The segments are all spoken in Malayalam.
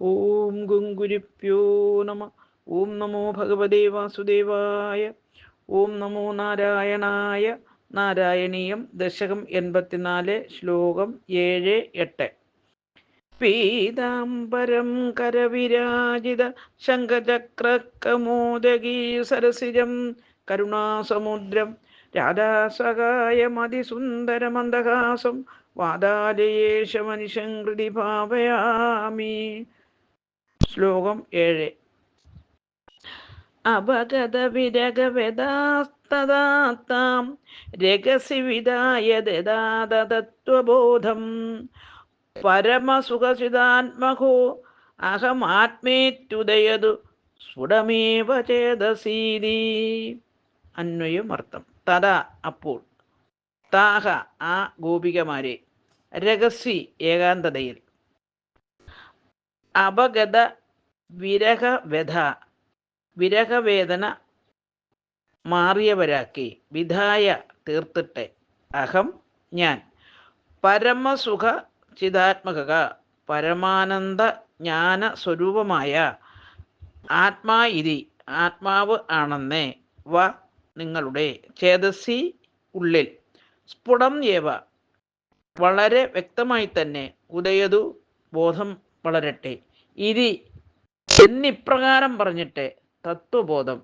ഓം ഗുങ്കുരിപ്യോ നമ ഓം നമോ ഭഗവതേ വാസുദേവായ ഓം നമോ നാരായണായ നാരായണീയം ദശകം എൺപത്തിനാല് ശ്ലോകം ഏഴ് എട്ട്. പീതാംബരം കരവിരാജിത ശംഖചക്രക്കമോദകീ സരസിജം കരുണാസമുദ്രം രാധാസഹായ വാദാലയേശ വാതാലയേശമനിശം കൃതി ഭാവയാമി ശ്ലോകം ഏഴ്. അപഗത വിരഗവെദാസ്തദാത്താം രഹസി വിദായ ദദാതത്വബോധം പരമസുഖസിതാത്മകോ അഹമാത്മേത്യുദയതു സ്ഫുടമേവ ചേതസീതി. അന്വയം അർത്ഥം തഥാ അപ്പോൾ. താഹ ആ ഗോപികമാരെ. രഹസ്യ ഏകാന്തതയിൽ. അപഗത വിരഹവ്യഥ വിരഹവേദന മാറിയവരാക്കി. വിധായ തീർത്തിട്ടെ. അഹം ഞാൻ. പരമസുഖ ചിതാത്മക പരമാനന്ദ ജ്ഞാന സ്വരൂപമായ ആത്മാ ഇതി ആത്മാവ് ആണെന്നേ വ നിങ്ങളുടെ ചേതസി ഉള്ളിൽ. സ്ഫുടം ഏവ വളരെ വ്യക്തമായി തന്നെ ഉദയതു ബോധം വളരട്ടെ. ഇതി എന്നിപ്രകാരം പറഞ്ഞിട്ട് തത്വബോധം.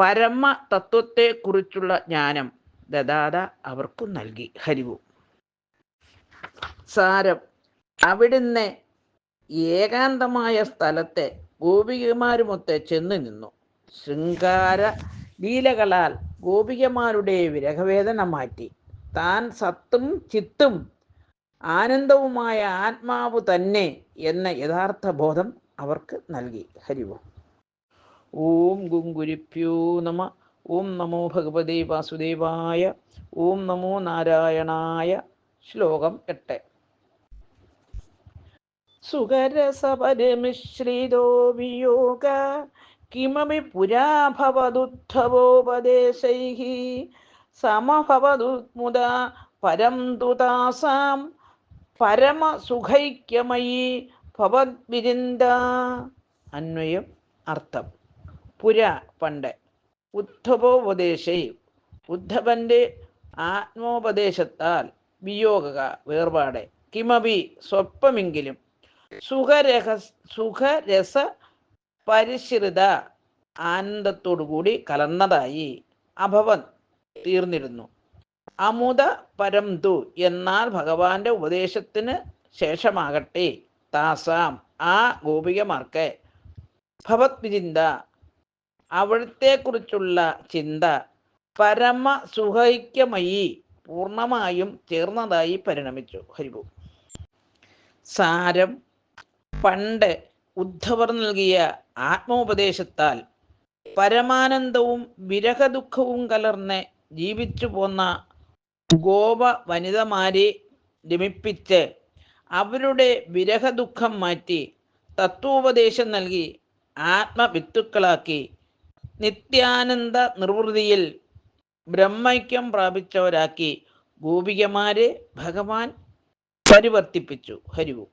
പരമ തത്വത്തെക്കുറിച്ചുള്ള ജ്ഞാനം ദദാത അവർക്കു നൽകി. ഹരിവു. സാരം. അവിടുന്ന് ഏകാന്തമായ സ്ഥലത്തെ ഗോപികമാരുമൊത്ത് ചെന്നു നിന്നു. ശൃംഗാര ലീലകളാൽ ഗോപികമാരുടെ വിരഹവേദന മാറ്റി. താൻ സത്തും ചിത്തും ആനന്ദവുമായ ആത്മാവ് തന്നെ എന്ന യഥാർത്ഥ ബോധം അവർക്ക് നൽകി. ഹരിവോ ഓം. ഗുങ്കുരിപ്യോ നമ. ഓം നമോ ഭഗവതേ വാസുദേവായ. ഓം നമോ നാരായണായ. ശ്ലോകം എട്ട്. സുഖരസപരമിശ്രിതോ വിയോഗ. കിമപി പുരാ സമഭവദുത്മുദ പരം താസാം പരമസുഖൈക്യമയീ ഭവദ്വിരിന്ദ. അന്വയം അർത്ഥം. പുര പണ്ട് ഉദ്ധവോപദേശൈ. ഉദ്ധവന്റെ ആത്മോപദേശത്താൽ വിയോഗ വേർപാട്. കിമപി സ്വപ്നമെങ്കിലും സുഖരഹ സുഖരസ പരിശ്രിത ആനന്ദത്തോടുകൂടി കലർന്നതായി അഭവൻ തീർന്നിരുന്നു അമുത പരംതു എന്നാൽ ഭഗവാന്റെ ഉപദേശത്തിന് ശേഷമാകട്ടെ. താസാം. ആ ഗോപികമാർക്ക് ഭവത് വിചിന്ത അവിടത്തെക്കുറിച്ചുള്ള ചിന്ത പരമ പൂർണമായും പൂർണമായും ചേർന്നതായി പരിണമിച്ചു. ഹരിഭു. സാരം. പണ്ട് ഉദ്ധവർ നൽകിയ ആത്മോപദേശത്താൽ പരമാനന്ദവും വിരഹദുഃഖവും കലർന്ന് ജീവിച്ചു പോന്ന ഗോപ വനിതമാരെ രമിപ്പിച്ച് അവരുടെ വിരഹദുഃഖം മാറ്റി തത്വോപദേശം നൽകി ആത്മവിത്തുക്കളാക്കി. നിത്യാനന്ദ നിർവൃതിയിൽ ബ്രഹ്മൈക്യം പ്രാപിച്ചവരാക്കി ഗോപികമാരെ ഭഗവാൻ പരിവർത്തിപ്പിച്ചു. ഹരിവു.